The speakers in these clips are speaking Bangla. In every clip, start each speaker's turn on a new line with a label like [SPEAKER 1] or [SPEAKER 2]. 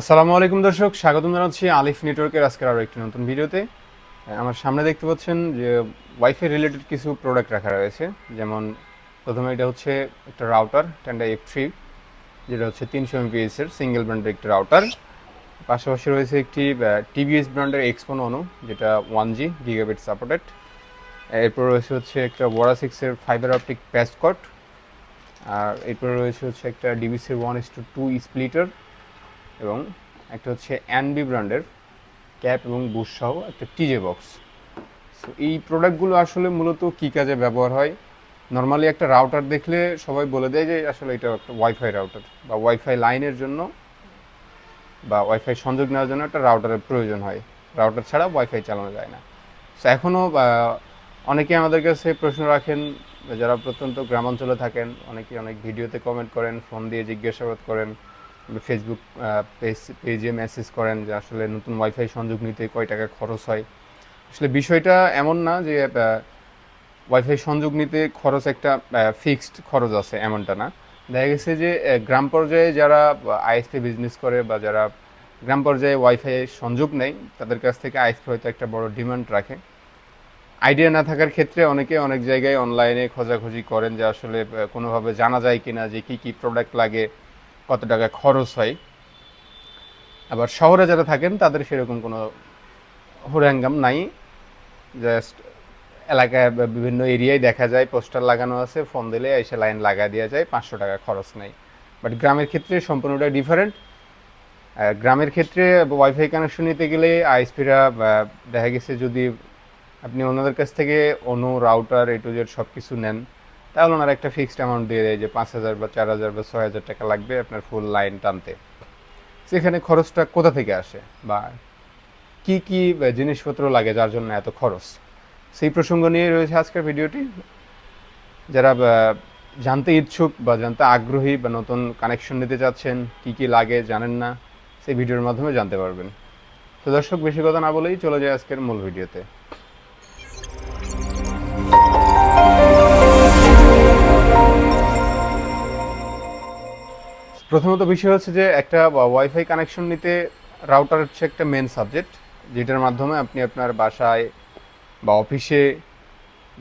[SPEAKER 1] আসসালামু আলাইকুম দর্শক, স্বাগতম জানাচ্ছি আলিফ নেটওয়ার্কের আজকের আরও একটি নতুন ভিডিওতে। আমার সামনে দেখতে পাচ্ছেন যে ওয়াইফাই রিলেটেড কিছু প্রোডাক্ট রাখা রয়েছে। যেমন প্রথমে এটা হচ্ছে একটা রাউটার টেন্ডা এফ থ্রি যেটা হচ্ছে তিনশো এমপিএস এর সিঙ্গেল ব্র্যান্ডের একটি রাউটার পাশাপাশি রয়েছে একটি টিভিএস ব্র্যান্ডের এক্সপোন অনু যেটা ওয়ান জি গিগাবিট সাপোর্টেড এরপর রয়েছে হচ্ছে একটা ওয়ারা সিক্সের ফাইবার অপটিক প্যাসকট আর এরপর রয়েছে হচ্ছে একটা ডিবিসির one is to two splitter এবং একটা হচ্ছে অ্যানবি ব্র্যান্ডের ক্যাপ এবং বুশ সহ একটা টিজে বক্স সো এই প্রোডাক্টগুলো আসলে মূলত কী কাজে ব্যবহার হয়? নর্মালি একটা রাউটার দেখলে সবাই বলে দেয় যে আসলে এটা একটা ওয়াইফাই রাউটার বা ওয়াইফাই লাইনের জন্য বা ওয়াইফাই সংযোগ নেওয়ার জন্য একটা রাউটারের প্রয়োজন হয়। রাউটার ছাড়া ওয়াইফাই চালানো যায় না। সো এখনও অনেকে আমাদের কাছে প্রশ্ন রাখেন, যারা প্রত্যন্ত গ্রামাঞ্চলে থাকেন অনেকে অনেক ভিডিওতে কমেন্ট করেন, ফোন দিয়ে জিজ্ঞাসাবাদ করেন। ফেসবুক পেজ পেজে মেসেজ করেন যে আসলে নতুন ওয়াইফাই সংযোগ নিতে কয় টাকা খরচ হয়। আসলে বিষয়টা এমন না যে ওয়াইফাই সংযোগ নিতে খরচ একটা ফিক্সড খরচ আছে এমনটা না। দেখা গেছে যে গ্রাম পর্যায়ে যারা আইএসপি বিজনেস করে বা যারা গ্রাম পর্যায়ে ওয়াইফাই সংযোগ নেয়, তাদের কাছ থেকে আইএসপি হয়তো একটা বড় ডিমান্ড রাখে। আইডিয়া না থাকার ক্ষেত্রে অনেকে অনেক জায়গায় অনলাইনে খোঁজাখুঁজি করেন যে আসলে কোনোভাবে জানা যায় কিনা যে কী কী প্রোডাক্ট লাগে। কত টাকা খরচ হয়। আবার শহরে যারা থাকেন, তাদের সেরকম কোনো হুড়াঙ্গাম নাই। জাস্ট এলাকায় বিভিন্ন এরিয়ায় দেখা যায়, পোস্টার লাগানো আছে, ফোন দিলে এসে লাইন লাগা দেওয়া যায়, পাঁচশো টাকা খরচ নেই। বাট গ্রামের ক্ষেত্রে সম্পূর্ণটা ডিফারেন্ট গ্রামের ক্ষেত্রে ওয়াইফাই কানেকশন নিতে গেলে আইএসপিরা দেখা গেছে যদি আপনি ওনাদের কাছ থেকে ONU router A to Z সব কিছু নেন তাহলে ওনারা একটা ফিক্সড অ্যামাউন্ট দিয়ে দেয় যে পাঁচ হাজার বা চার হাজার বা ছয় হাজার টাকা লাগবে আপনার ফুল লাইন টানতে। সেখানে খরচটা কোথা থেকে আসে? বা কি কি জিনিসপত্র লাগে যার জন্য এত খরচ? সেই প্রসঙ্গ নিয়ে রয়েছে আজকের ভিডিওটি। যারা জানতে ইচ্ছুক বা জানতে আগ্রহী বা নতুন কানেকশন নিতে চাচ্ছেন, কি কি লাগে জানেন না, সেই ভিডিওর মাধ্যমে জানতে পারবেন। তো দর্শক, বেশি কথা না বলেই চলে যায় আজকের মূল ভিডিওতে। প্রথমত বিষয় হচ্ছে যে একটা ওয়াইফাই কানেকশন নিতে রাউটার হচ্ছে একটা মেন সাবজেক্ট যেটার মাধ্যমে আপনি আপনার বাসায় বা অফিসে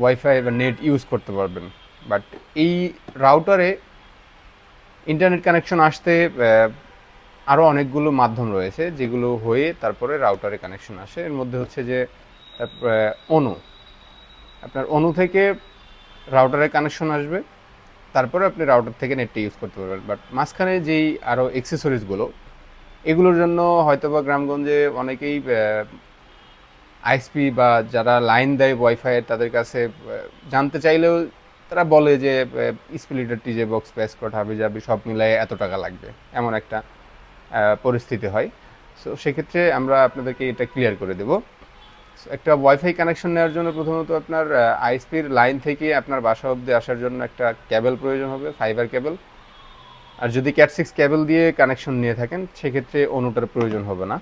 [SPEAKER 1] ওয়াইফাই বা নেট ইউজ করতে পারবেন। বাট এই রাউটারে ইন্টারনেট কানেকশন আসতে আরও অনেকগুলো মাধ্যম রয়েছে, যেগুলো হয়ে তারপরে রাউটারে কানেকশন আসে। এর মধ্যে হচ্ছে যে অনু আপনার অনু থেকে রাউটারে কানেকশন আসবে। তারপরে আপনি রাউটার থেকে নেটটা ইউজ করতে পারবেন। বাট মাঝখানে যেই আরও এক্সেসরিজগুলো এগুলোর জন্য হয়তো বা গ্রামগঞ্জে অনেকেই আইএসপি বা যারা লাইন দেয় ওয়াইফাইয়ের তাদের কাছে জানতে চাইলেও তারা বলে যে splitter TJ box patch cord হাবি যাবি সব মিলাই এত টাকা লাগবে। এমন একটা পরিস্থিতি হয়। সো সেক্ষেত্রে আমরা আপনাদেরকে এটা ক্লিয়ার করে দেবো। একটা ওয়াইফাই কানেকশন নেওয়ার জন্য প্রথমত আপনার আইএসপির লাইন থেকে আপনার বাসা অবধি আসার জন্য একটা কেবল প্রয়োজন হবে ফাইবার কেবল আর যদি ক্যাট সিক্স কেবল দিয়ে কানেকশন নিয়ে থাকেন, সেক্ষেত্রে অনুটার প্রয়োজন হবে না।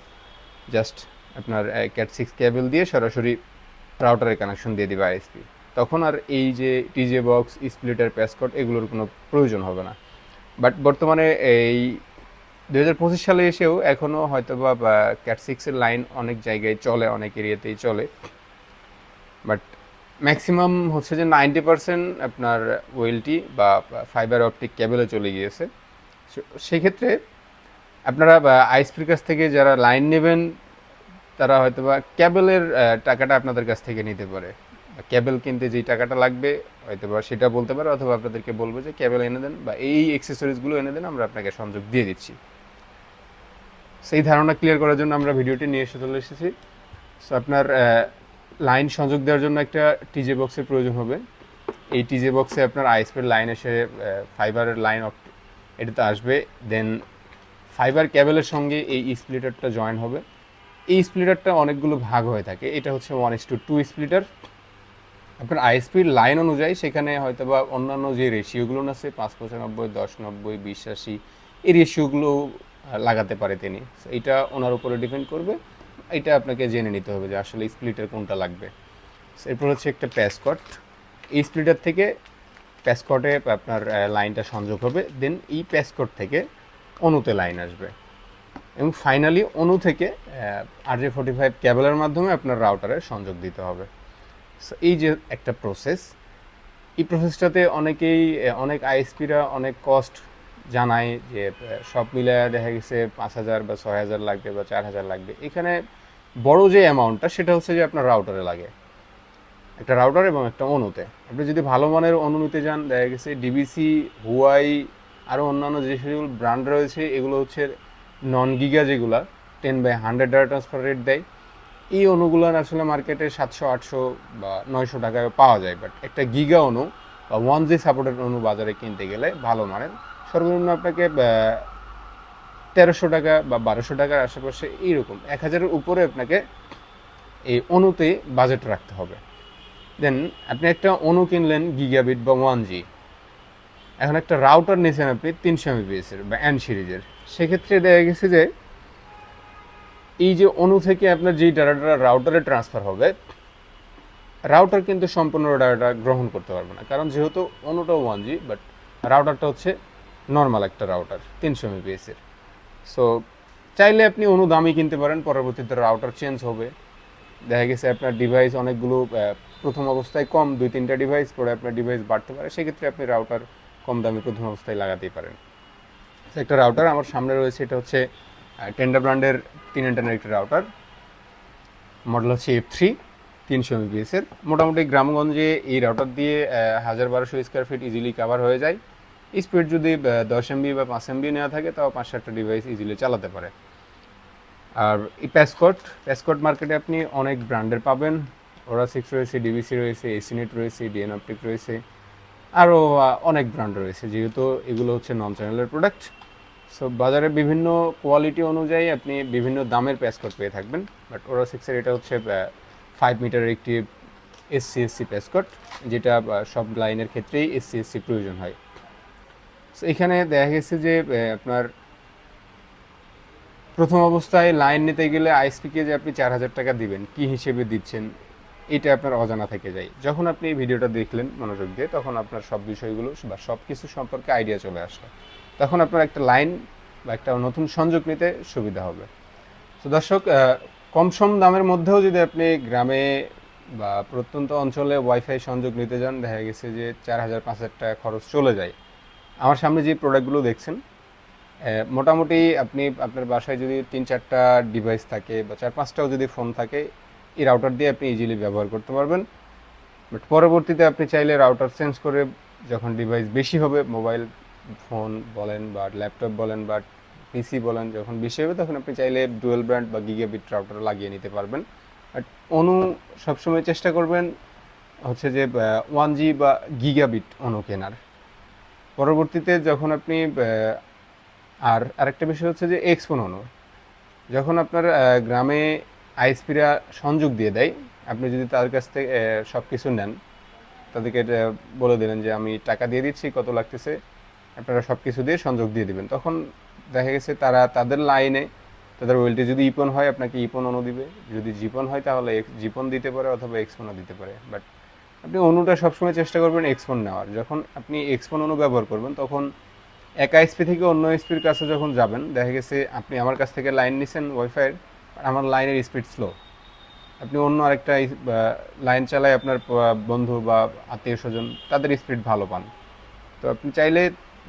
[SPEAKER 1] জাস্ট আপনার ক্যাট সিক্স কেবল দিয়ে সরাসরি রাউটারের কানেকশন দিয়ে দিবে আইএসপি তখন আর এই যে টিজে বক্স স্প্লিটার প্যাসকট এগুলোর কোনো প্রয়োজন হবে না। বাট বর্তমানে এই দু হাজার পঁচিশ সালে এসেও এখনও হয়তো বা ক্যাট সিক্সের লাইন অনেক জায়গায় চলে, অনেক এরিয়াতেই চলে। বাট ম্যাক্সিমাম হচ্ছে যে নাইনটি পার্সেন্ট আপনার ওয়েলটি বা ফাইবার অপটিক কেবলে চলে গিয়েছে। সেক্ষেত্রে আপনারা আইসপির কাছ থেকে যারা লাইন নেবেন, তারা হয়তো বা ক্যাবেলের টাকাটা আপনাদের কাছ থেকে নিতে পারে। ক্যাবেল কিনতে যেই টাকাটা লাগবে হয়তো বা সেটা বলতে পারে, অথবা আপনাদেরকে বলব যে ক্যাবেল এনে দেন, বা এই এক্সেসরিজগুলো এনে দেন, আমরা আপনাকে সংযোগ দিয়ে দিচ্ছি। সেই ধারণা ক্লিয়ার করার জন্য আমরা ভিডিওটি নিয়ে এসে চলে এসেছি। সো আপনার লাইন সংযোগ দেওয়ার জন্য একটা টিজে বক্সের প্রয়োজন হবে। এই টিজে বক্সে আপনার আইএসপির লাইন এসে ফাইবারের লাইন এটাতে আসবে। দেন ফাইবার কেবলের সঙ্গে এই স্প্লিটারটা জয়েন হবে। এই স্প্লিটারটা অনেকগুলো ভাগ হয়ে থাকে। এটা হচ্ছে one is to two splitter আপনার আইএসপির লাইন অনুযায়ী সেখানে হয়তো বা অন্যান্য যে রেশিওগুলো আছে, পাঁচ পঁচানব্বই, দশ নব্বই, বিশ আশি, এই রেশিওগুলো লাগাতে পারে তিনি। এটা ওনার উপরে ডিপেন্ড করবে। এটা আপনাকে জেনে নিতে হবে যে আসলে স্প্লিটার কোনটা লাগবে। এরপর হচ্ছে একটা প্যাসকট। এই স্প্লিটার থেকে প্যাসকটে আপনার লাইনটা সংযোগ হবে। দেন এই প্যাসকট থেকে অনুতে লাইন আসবে। এবং ফাইনালি অনু থেকে আর জে ফোর্টি ফাইভ ক্যাবেলের মাধ্যমে আপনার রাউটারে সংযোগ দিতে হবে। এই যে একটা প্রসেস এই প্রসেসটাতে অনেকেই অনেক আইএসপিরা অনেক কস্ট জানায় যে সব মিলায় দেখা গেছে পাঁচ হাজার বা ছয় হাজার লাগবে বা চার হাজার লাগবে। এখানে বড় যে অ্যামাউন্টটা সেটা হচ্ছে যে আপনার রাউটারে লাগে। একটা রাউটার এবং একটা অনুতে আপনি যদি ভালো মানের অনুনিতে যান, দেখা গেছে ডিবিসি হুয়াই আরও অন্যান্য যে সেগুলো ব্র্যান্ড রয়েছে, এগুলো হচ্ছে নন গিগা যেগুলা ten by hundred data transfer rate দেয়। এই অনুগুলোর আসলে মার্কেটে সাতশো, আটশো বা নয়শো টাকায় পাওয়া যায়। বাট একটা গিগা অনু বা ওয়ান জি সাপোর্টেড অনু বাজারে কিনতে গেলে ভালো মানের সর্বনিম্ন আপনাকে তেরোশো টাকা বা বারোশো টাকার আশেপাশে এইরকম। এক হাজারের উপরে আপনাকে এই অনুতে বাজেট রাখতে হবে। দেন আপনি একটা অনু কিনলেন গিগাবিট বা ওয়ান জি এখন একটা রাউটার নিয়েছেন আপনি তিনশো এমবিপিএস এর বা এন সিরিজের। সেক্ষেত্রে দেখা গেছে যে, এই যে অনু থেকে আপনার যেই ডাটাটা রাউটারে ট্রান্সফার হবে রাউটার কিন্তু সম্পূর্ণ ডাটা গ্রহণ করতে পারবে না। কারণ যেহেতু অনুটা ওয়ান জি বাট রাউটারটা হচ্ছে নর্মাল একটা রাউটার তিনশো এমবিপিএস এর। সো চাইলে আপনি অনু দামি কিনতে পারেন, পরবর্তীতে রাউটার চেঞ্জ হবে। দেখা গেছে আপনার ডিভাইস অনেকগুলো প্রথম অবস্থায় কম, দুই, তিনটা ডিভাইস পরে আপনার ডিভাইস বাড়তে পারে। সেক্ষেত্রে আপনি রাউটার কম দামি প্রথম অবস্থায় লাগাতেই পারেন। একটা রাউটার আমার সামনে রয়েছে, এটা হচ্ছে টেন্ডার ব্র্যান্ডের তিন ইন্টারনেট একটা রাউটার মডেল হচ্ছে এফ থ্রি তিনশো এমবিএস এর। মোটামুটি গ্রামগঞ্জে এই রাউটার দিয়ে হাজার বারোশো স্কোয়ার ফিট ইজিলি কাভার হয়ে যায়। স্পিড যদি দশ এমবি বা পাঁচ এমবি নেওয়া থাকে, তাও পাঁচ সাতটা ডিভাইস ইজিলি চালাতে পারে। আর এই প্যাসকট প্যাসকট মার্কেটে আপনি অনেক ব্র্যান্ডের পাবেন। ওরা সিক্স রয়েছে ডিবিসি রয়েছে এসিনেট রয়েছে ডিএন অপটিক রয়েছে। আরও অনেক ব্র্যান্ড রয়েছে, যেহেতু এগুলো হচ্ছে নন চ্যানেলের প্রোডাক্ট সো বাজারে বিভিন্ন কোয়ালিটি অনুযায়ী আপনি বিভিন্ন দামের প্যাসকট পেয়ে থাকবেন। বাট ওরা সিক্সের এটা হচ্ছে ফাইভ মিটারের একটি এসসি এসসি প্যাসকট যেটা সব লাইনের ক্ষেত্রেই এসসি এসসি প্রয়োজন হয়। এখানে দেখা গেছে যে আপনার প্রথম অবস্থায় লাইন নিতে গেলে আইএসপিকে যে আপনি চার হাজার টাকা দিবেন, কি হিসেবে দিচ্ছেন, এটা আপনার অজানা থেকে যায়। যখন আপনি এই ভিডিওটা দেখলেন মনোযোগ দিয়ে, তখন আপনার সব বিষয়গুলো বা সব কিছু সম্পর্কে আইডিয়া চলে আসলো। তখন আপনার একটা লাইন বা একটা নতুন সংযোগ নিতে সুবিধা হবে। তো দর্শক কম সম দামের মধ্যেও যদি আপনি গ্রামে বা প্রত্যন্ত অঞ্চলে ওয়াইফাই সংযোগ নিতে যান, দেখা গেছে যে চার হাজার, পাঁচ হাজার টাকা খরচ চলে যায়। আমার সামনে যে প্রোডাক্টগুলো দেখছেন মোটামুটি আপনি আপনার বাসায় যদি তিন চারটা ডিভাইস থাকে বা চার পাঁচটাও যদি ফোন থাকে, এই রাউটার দিয়ে আপনি ইজিলি ব্যবহার করতে পারবেন। বাট পরবর্তীতে আপনি চাইলে রাউটার চেঞ্জ করে যখন ডিভাইস বেশি হবে মোবাইল ফোন বলেন বা ল্যাপটপ বলেন বা পিসি বলেন, যখন বেশি হবে, তখন আপনি চাইলে ডুয়েল ব্র্যান্ড বা গিগাবিট রাউটার লাগিয়ে নিতে পারবেন। বাট অনু সবসময় চেষ্টা করবেন হচ্ছে যে ওয়ান জি বা গিগাবিট অনু কেনার। পরবর্তীতে যখন আপনি আর আরেকটা বিষয় হচ্ছে যে এক্সপোন অনু যখন আপনার গ্রামে আইএসপিরা সংযোগ দিয়ে দেয়, আপনি যদি তাদের কাছ থেকে সব কিছু নেন, তাদেরকে বলে দিলেন যে আমি টাকা দিয়ে দিচ্ছি, কত লাগতেছে, আপনারা সব কিছু দিয়ে সংযোগ দিয়ে দিবেন। তখন দেখা গেছে তারা তাদের লাইনে তাদের ওয়েলটি যদি ইপন হয়, আপনাকে ইপন অনু দিবে। যদি জিপন হয়, তাহলে জিপন দিতে পারে অথবা এক্সপনও দিতে পারে। বাট আপনি অনুটা সবসময় চেষ্টা করবেন এক্সপন নেওয়ার। যখন আপনি এক্সপন অনু ব্যবহার করবেন, তখন এক আইএসপি থেকে অন্য এসপির কাছে যখন যাবেন, দেখা গেছে আপনি আমার কাছ থেকে লাইন নিছেন ওয়াইফাইয়ের আমার লাইনের স্পিড স্লো আপনি অন্য আরেকটা লাইন চালায় আপনার বন্ধু বা আত্মীয় স্বজন, তাদের স্পিড ভালো পান। তো আপনি চাইলে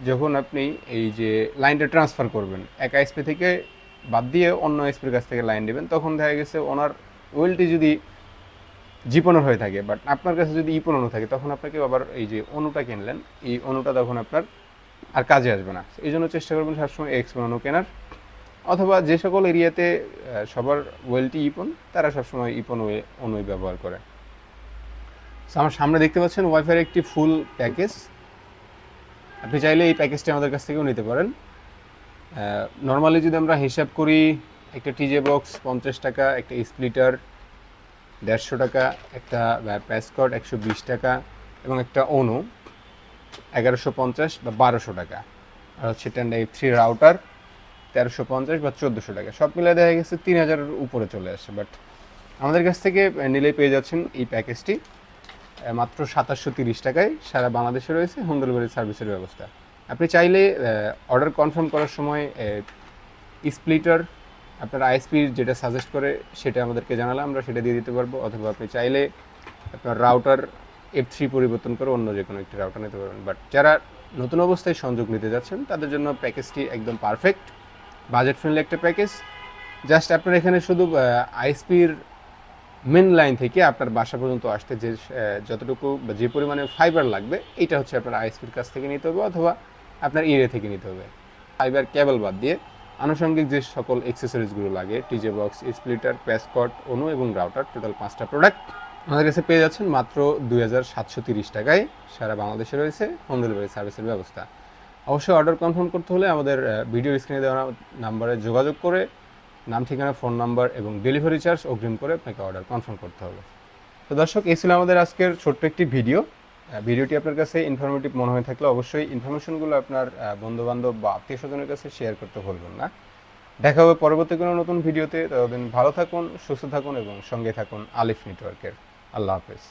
[SPEAKER 1] যখন আপনি এই যে লাইনটা ট্রান্সফার করবেন, এক আইএসপি থেকে বাদ দিয়ে অন্য এসপির কাছ থেকে লাইন নেবেন, তখন দেখা গেছে ওনার ওয়েলটি যদি জিপনের হয়ে থাকে বাট আপনার কাছে যদি ইপনও থাকে, তখন আপনাকে আবার এই যে অনুটা কিনলেন, এই অনুটা তখন আপনার আর কাজে আসবে না। এই জন্য চেষ্টা করবেন সবসময় এক্সপন অনু কেনার, অথবা যে সকল এরিয়াতে সবার ওয়েলটি ইপন তারা সবসময় ইপন অনুই ব্যবহার করে। আমার সামনে দেখতে পাচ্ছেন ওয়াইফাইয়ের একটি ফুল প্যাকেজ আপনি চাইলে এই প্যাকেজটি আমাদের কাছ থেকেও নিতে পারেন। নর্মালি যদি আমরা হিসাব করি, একটা টিজে বক্স পঞ্চাশ টাকা, একটা স্প্লিটার দেড়শো টাকা, একটা প্যাসকট একশো বিশ টাকা এবং একটা অনু এগারোশো পঞ্চাশ বা বারোশো টাকা। আর হচ্ছে এই থ্রি রাউটার তেরোশো পঞ্চাশ বা চোদ্দোশো টাকা। সব মিলে দেখা গেছে তিন হাজারের উপরে চলে আসে। বাট আমাদের কাছ থেকে নিলে পেয়ে যাচ্ছেন এই প্যাকেজটি মাত্র সাতাশশো তিরিশ টাকায় সারা বাংলাদেশে রয়েছে হোম ডেলিভারি সার্ভিসের ব্যবস্থা। আপনি চাইলে অর্ডার কনফার্ম করার সময় স্প্লিটার আপনার আইএসপি যেটা সাজেস্ট করে সেটা আমাদেরকে জানালে আমরা সেটা দিয়ে দিতে পারব। অথবা আপনি চাইলে আপনার রাউটার এফ থ্রি পরিবর্তন করে অন্য যে কোনো একটি রাউটার নিতে পারবেন। বাট যারা নতুন অবস্থায় সংযোগ নিতে যাচ্ছেন, তাদের জন্য প্যাকেজটি একদম পারফেক্ট বাজেট ফ্রেন্ডলি একটা প্যাকেজ জাস্ট আপনার এখানে শুধু আইএসপির মেন লাইন থেকে আপনার বাসা পর্যন্ত আসতে যে যতটুকু যে পরিমাণে ফাইবার লাগবে এটা হচ্ছে আপনার আইএসপির কাছ থেকে নিতে হবে অথবা আপনার এরিয়া থেকে নিতে হবে। ফাইবার কেবল বাদ দিয়ে আনুষঙ্গিক যে সকল এক্সেসরিজগুলো লাগে টিজে বক্স স্প্লিটার প্যাসকট অনু এবং রাউটার টোটাল পাঁচটা প্রোডাক্ট আমাদের কাছে পেয়ে যাচ্ছেন মাত্র দুই হাজার সাতশো তিরিশ টাকায়। সারা বাংলাদেশে রয়েছে হোম ডেলিভারি সার্ভিসের ব্যবস্থা। অবশ্যই অর্ডার কনফার্ম করতে হলে আমাদের ভিডিও স্ক্রিনে দেওয়া নাম্বারে যোগাযোগ করে, নাম, ঠিকানা ফোন নাম্বার এবং ডেলিভারি চার্জ অগ্রিম করে আপনাকে অর্ডার কনফার্ম করতে হবে। তো দর্শক, এই ছিল আমাদের আজকের ছোট্ট একটি ভিডিও ভিডিওটি আপনার কাছে ইনফরমেটিভ মনে হয়ে থাকলে অবশ্যই ইনফরমেশনগুলো আপনার বন্ধু বান্ধব বা আত্মীয় স্বজনের কাছে শেয়ার করতে ভুলবেন না। দেখা হবে পরবর্তী কোনো নতুন ভিডিওতে। ততদিন ভালো থাকুন, সুস্থ থাকুন এবং সঙ্গে থাকুন আলিফ নেটওয়ার্কের। আল্লাহ হাফেজ।